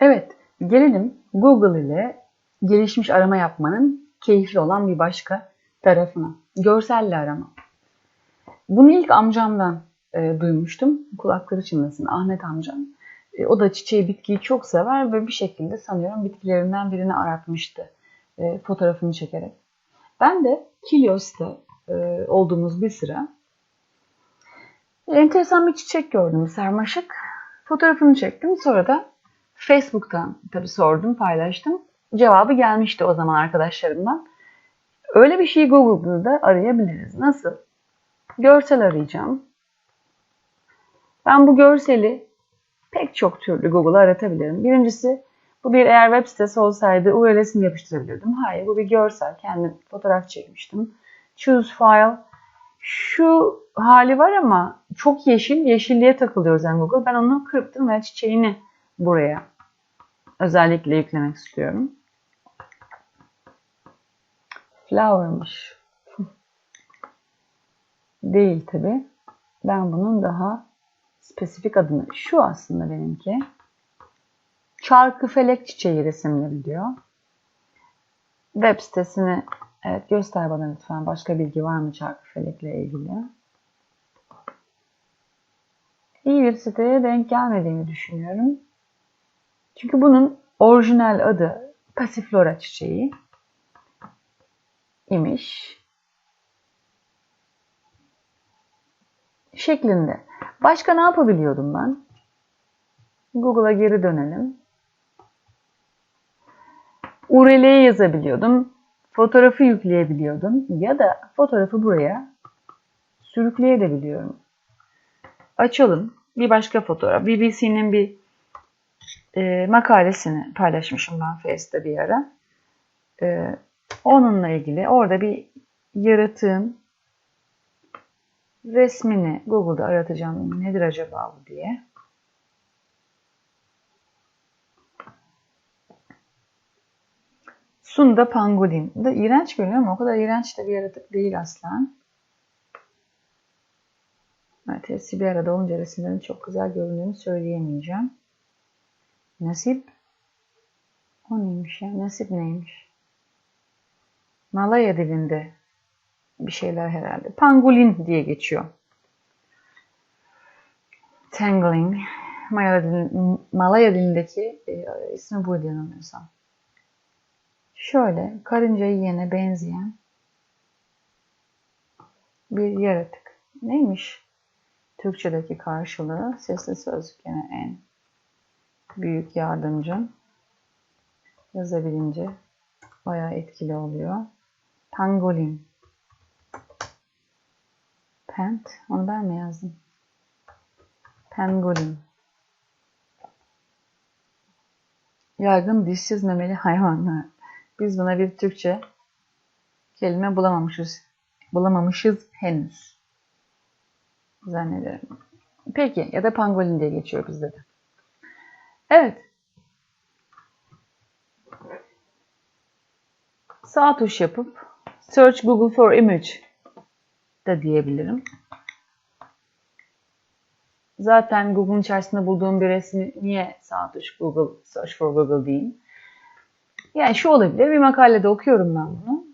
Evet, gelelim Google ile gelişmiş arama yapmanın keyifli olan bir başka tarafına. Görselle arama. Bunu ilk amcamdan e, duymuştum. Kulakları çınlasın Ahmet amcam. E, o da çiçeği, bitkiyi çok sever ve bir şekilde sanıyorum bitkilerinden birini aratmıştı. E, fotoğrafını çekerek. Ben de Kilios'ta e, olduğumuz bir sıra enteresan bir çiçek gördüm sarmaşık. Fotoğrafını çektim. Sonra da Facebook'tan tabii sordum, paylaştım. Cevabı gelmişti o zaman arkadaşlarımdan. Öyle bir şeyi Google'da arayabiliriz. Nasıl? Görsel arayacağım. Ben bu görseli pek çok türlü Google'a aratabilirim. Birincisi bu bir eğer web sitesi olsaydı URL'sini yapıştırabilirdim. Hayır bu bir görsel. Kendim fotoğraf çekmiştim. Choose file. Şu hali var ama çok yeşil. Yeşilliğe takılıyoruz yani Google. Ben onu kırptım ve çiçeğini buraya özellikle yüklemek istiyorum. Flower'mış. Değil tabi. Ben bunun daha spesifik adını. Şu aslında benimki. Çarkı felek çiçeği resimleri diyor. Web sitesini evet göster bana lütfen. Başka bilgi var mı çarkı felekle ilgili? İyi bir siteye denk gelmediğini düşünüyorum. Çünkü bunun orijinal adı Passiflora çiçeği imiş. Şeklinde. Başka ne yapabiliyordum ben? Google'a geri dönelim. URL'ye yazabiliyordum. Fotoğrafı yükleyebiliyordum. Ya da fotoğrafı buraya sürükleyebiliyorum. Açalım. Bir başka fotoğraf. BBC'nin bir e, makalesini paylaşmışım ben Face'te bir ara. E, onunla ilgili orada bir yaratığın resmini Google'da aratacağım. Nedir acaba bu diye. Sunda pangolin. Da iğrenç görünüyor ama o kadar iğrenç de bir yaratık değil aslan. Evet, hepsi bir arada olunca resimlerin çok güzel göründüğünü söyleyemeyeceğim. Nasip. O neymiş ya? Nasip neymiş? Malaya dilinde bir şeyler herhalde. Pangolin diye geçiyor. Tangling. Malaya, dilin, Malaya dilindeki e, ismi buydu yanılmıyorsam. Şöyle karınca yiyene benzeyen bir yaratık. Neymiş? Türkçedeki karşılığı sesli sözlük yine en büyük yardımcım. Yazabilince bayağı etkili oluyor. Pangolin. Pant. Onu ben mi yazdım? Pangolin. Yaygın dişsiz memeli hayvanlar. Biz buna bir Türkçe kelime bulamamışız. Bulamamışız henüz. Zannederim. Peki ya da pangolin diye geçiyor bizde de. Evet. Sağ tuş yapıp Search Google for Image da diyebilirim. Zaten Google'un içerisinde bulduğum bir resmi niye sağ tuş Google, Search for Google diyeyim? Yani şu olabilir, bir makalede okuyorum ben bunu.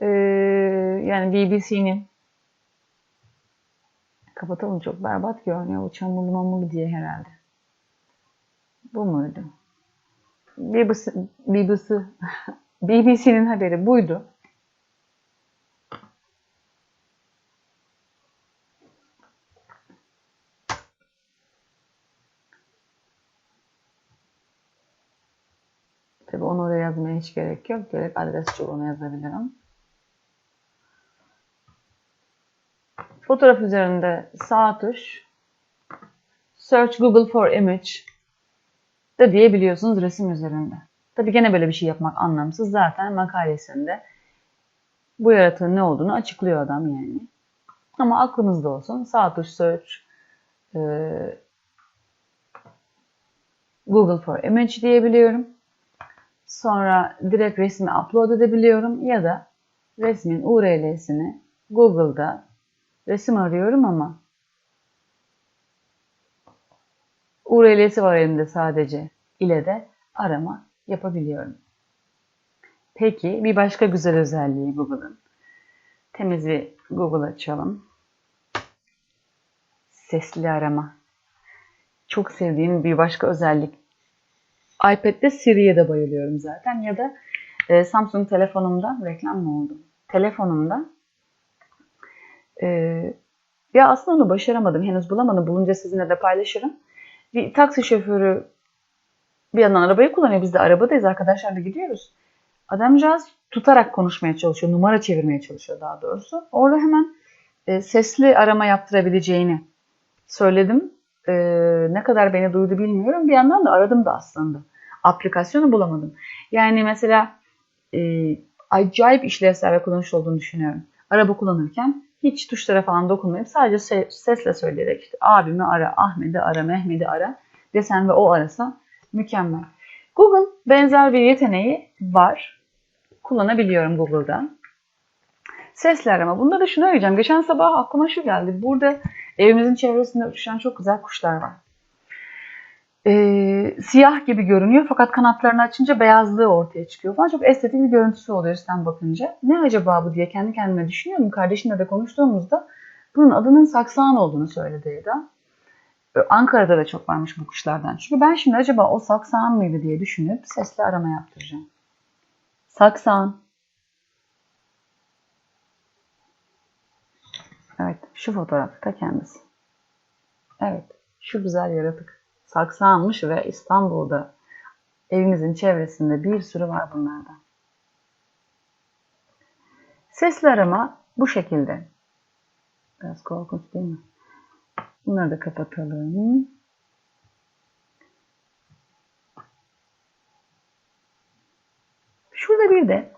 Ee, yani BBC'nin kapatalım çok berbat görünüyor. Bu çamurlu mamurlu diye herhalde. Bu muydu? BBC, BBC, BBC'nin haberi buydu. Tabi onu oraya yazmaya hiç gerek yok. Direkt adres çubuğuna yazabilirim. Fotoğraf üzerinde sağ tuş Search Google for Image de diyebiliyorsunuz resim üzerinde. Tabi gene böyle bir şey yapmak anlamsız. Zaten makalesinde bu yaratığın ne olduğunu açıklıyor adam yani. Ama aklımızda olsun. Sağ tuş Search e, Google for Image diyebiliyorum. Sonra direkt resmi upload edebiliyorum ya da resmin URL'sini Google'da resim arıyorum ama URL'si var elimde sadece. ile de arama yapabiliyorum. Peki bir başka güzel özelliği Google'ın. Temiz bir Google açalım. Sesli arama. Çok sevdiğim bir başka özellik. iPad'de Siri'ye de bayılıyorum zaten ya da e, Samsung telefonumda reklam mı oldu? Telefonumda e, ya aslında onu başaramadım. Henüz bulamadım. Bulunca sizinle de paylaşırım. Bir taksi şoförü bir yandan arabayı kullanıyor. Biz de arabadayız. Arkadaşlarla gidiyoruz. Adamcağız tutarak konuşmaya çalışıyor. Numara çevirmeye çalışıyor daha doğrusu. Orada hemen e, sesli arama yaptırabileceğini söyledim. E, ne kadar beni duydu bilmiyorum. Bir yandan da aradım da aslında. Aplikasyonu bulamadım. Yani mesela e, acayip işlevsel ve kullanışlı olduğunu düşünüyorum. Araba kullanırken hiç tuşlara falan dokunmayıp sadece sesle söyleyerek işte abimi ara, Ahmet'i ara, Mehmet'i ara desen ve o arasa mükemmel. Google benzer bir yeteneği var. Kullanabiliyorum Google'da. Sesli arama. Bunda da şunu arayacağım. Geçen sabah aklıma şu geldi. Burada evimizin çevresinde uçuşan çok güzel kuşlar var. Ee, siyah gibi görünüyor fakat kanatlarını açınca beyazlığı ortaya çıkıyor falan. Çok estetik bir görüntüsü oluyor üstten bakınca. Ne acaba bu diye kendi kendime düşünüyorum. Kardeşimle de konuştuğumuzda bunun adının saksan olduğunu söyledi Eda. Ankara'da da çok varmış bu kuşlardan. Çünkü ben şimdi acaba o saksan mıydı diye düşünüp sesli arama yaptıracağım. Saksan. Evet, şu fotoğrafta kendisi. Evet, şu güzel yaratık. Saksanmış ve İstanbul'da evimizin çevresinde bir sürü var bunlardan. Sesli arama bu şekilde. Biraz korkunç değil mi? Bunları da kapatalım. Şurada bir de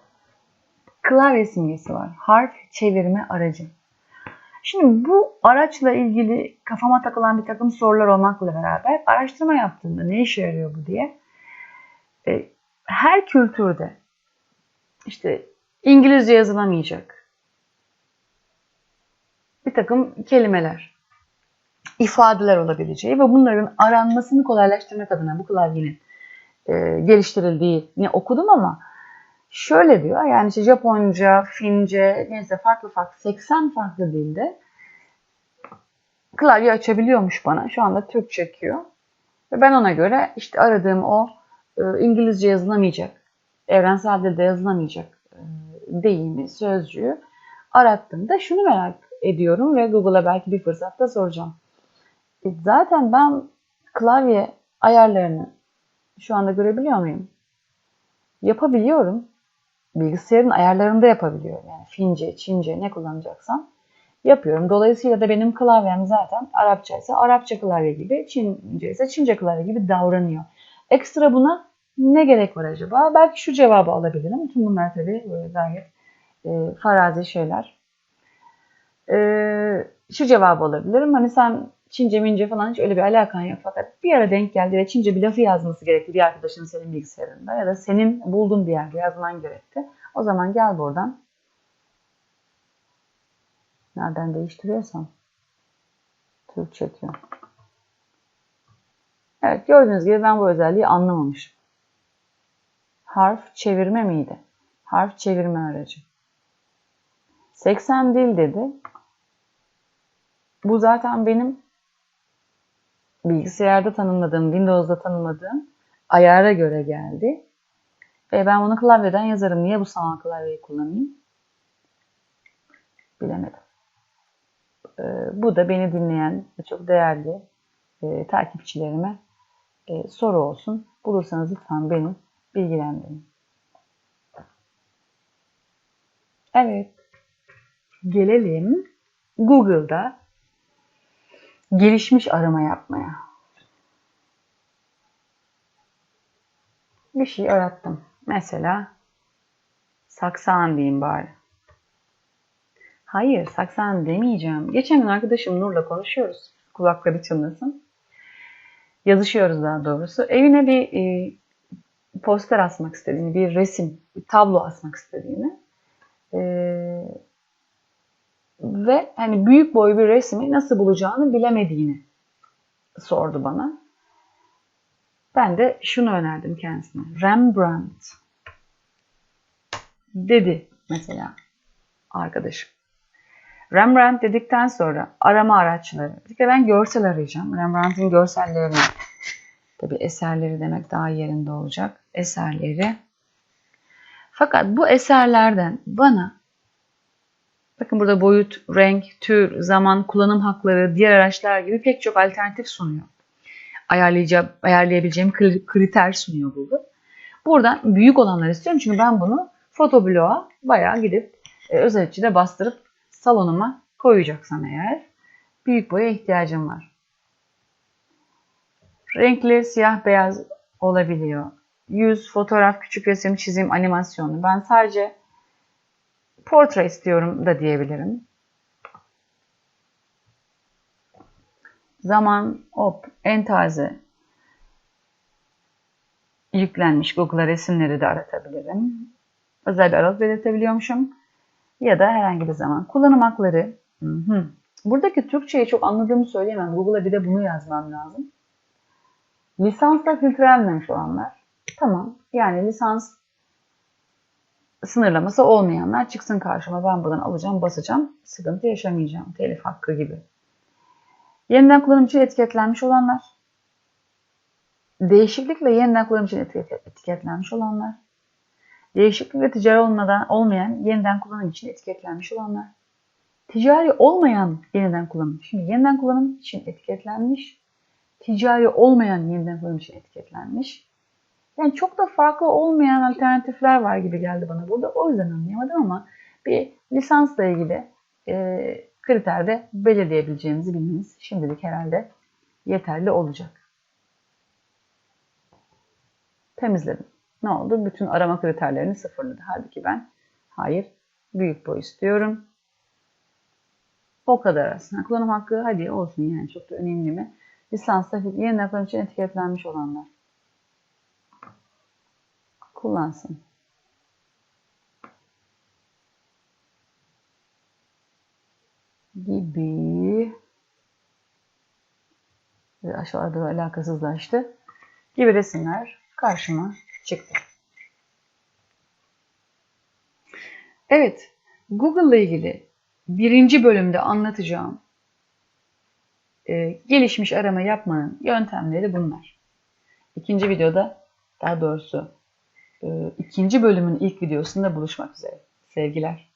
klavye simgesi var. Harf çevirme aracı. Şimdi bu araçla ilgili kafama takılan bir takım sorular olmakla beraber araştırma yaptığımda ne işe yarıyor bu diye e, her kültürde işte İngilizce yazılamayacak bir takım kelimeler, ifadeler olabileceği ve bunların aranmasını kolaylaştırmak adına bu klavyenin e, geliştirildiğini okudum ama şöyle diyor yani işte Japonca, Fince neyse farklı farklı 80 farklı dilde klavye açabiliyormuş bana. Şu anda Türk çekiyor. Ve ben ona göre işte aradığım o e, İngilizce yazılamayacak, evrensel dilde yazılamayacak e, deyimi, sözcüğü arattığımda şunu merak ediyorum ve Google'a belki bir fırsatta soracağım. E, zaten ben klavye ayarlarını şu anda görebiliyor muyum? Yapabiliyorum. Bilgisayarın ayarlarında yapabiliyorum. Yani Fince, Çince ne kullanacaksam yapıyorum. Dolayısıyla da benim klavyem zaten Arapça ise Arapça klavye gibi, Çince ise Çince klavye gibi davranıyor. Ekstra buna ne gerek var acaba? Belki şu cevabı alabilirim. Tüm bunlar tabii böyle gayet e, farazi şeyler. E, şu cevabı alabilirim. Hani sen Çince mince falan hiç öyle bir alakan yok. Fakat bir ara denk geldi ve Çince bir lafı yazması gerekti bir arkadaşın senin bilgisayarında ya da senin bulduğun bir yerde yazman gerekti. O zaman gel buradan. Nereden değiştiriyorsam. Türk çekiyor. Evet gördüğünüz gibi ben bu özelliği anlamamışım. Harf çevirme miydi? Harf çevirme aracı. 80 dil dedi. Bu zaten benim bilgisayarda tanımladığım, Windows'da tanımladığım ayara göre geldi. Ve ben bunu klavyeden yazarım. Niye bu sanal klavyeyi kullanayım? Bilemedim. Ee, bu da beni dinleyen çok değerli e, takipçilerime e, soru olsun. Bulursanız lütfen beni bilgilendirin. Evet. Gelelim Google'da gelişmiş arama yapmaya. Bir şey öğrettim. Mesela saksan diyeyim bari. Hayır saksan demeyeceğim. Geçen gün arkadaşım Nur'la konuşuyoruz. Kulakları çınlasın. Yazışıyoruz daha doğrusu. Evine bir e, poster asmak istediğini, bir resim, bir tablo asmak istediğini. E, ve hani büyük boy bir resmi nasıl bulacağını bilemediğini sordu bana. Ben de şunu önerdim kendisine. Rembrandt dedi mesela arkadaşım. Rembrandt dedikten sonra arama araçları. Bir ben görsel arayacağım. Rembrandt'in görsellerini. Tabi eserleri demek daha yerinde olacak. Eserleri. Fakat bu eserlerden bana bakın burada boyut, renk, tür, zaman, kullanım hakları, diğer araçlar gibi pek çok alternatif sunuyor. Ayarlayabileceğim kri- kriter sunuyor Google. Buradan büyük olanları istiyorum çünkü ben bunu fotobloğa bayağı gidip e, özel içinde bastırıp salonuma koyacaksam eğer büyük boya ihtiyacım var. Renkli siyah beyaz olabiliyor. Yüz, fotoğraf, küçük resim, çizim, animasyonu. Ben sadece portre istiyorum da diyebilirim. Zaman, hop, en taze yüklenmiş Google'a resimleri de aratabilirim. Özel bir aralık belirtebiliyormuşum. Ya da herhangi bir zaman. Kullanım hakları. Hı hı. Buradaki Türkçeyi çok anladığımı söyleyemem. Google'a bir de bunu yazmam lazım. Lisansla filtrelenmemiş olanlar. Tamam. Yani lisans sınırlaması olmayanlar çıksın karşıma. Ben buradan alacağım, basacağım. Sıkıntı yaşamayacağım. Telif hakkı gibi. Yeniden kullanım için etiketlenmiş olanlar. Değişiklikle yeniden kullanım için etiket- etiketlenmiş olanlar. Değişiklik ve ticari olmadan olmayan yeniden kullanım için etiketlenmiş olanlar. Ticari olmayan yeniden kullanım. Şimdi yeniden kullanım için etiketlenmiş. Ticari olmayan yeniden kullanım için etiketlenmiş. Yani çok da farklı olmayan alternatifler var gibi geldi bana burada. O yüzden anlayamadım ama bir lisansla ilgili e, kriterde belirleyebileceğimizi bilmemiz şimdilik herhalde yeterli olacak. Temizledim. Ne oldu? Bütün arama kriterlerini sıfırladı. Halbuki ben hayır büyük boy istiyorum. O kadar aslında. Kullanım hakkı hadi olsun yani çok da önemli mi? Lisansla yeniden kullanım için etiketlenmiş olanlar. Kullansın. Gibi. Ve da alakasızlaştı. Gibi resimler karşıma çıktı. Evet, Google ile ilgili birinci bölümde anlatacağım e, gelişmiş arama yapmanın yöntemleri bunlar. İkinci videoda, daha doğrusu ikinci bölümün ilk videosunda buluşmak üzere. Sevgiler.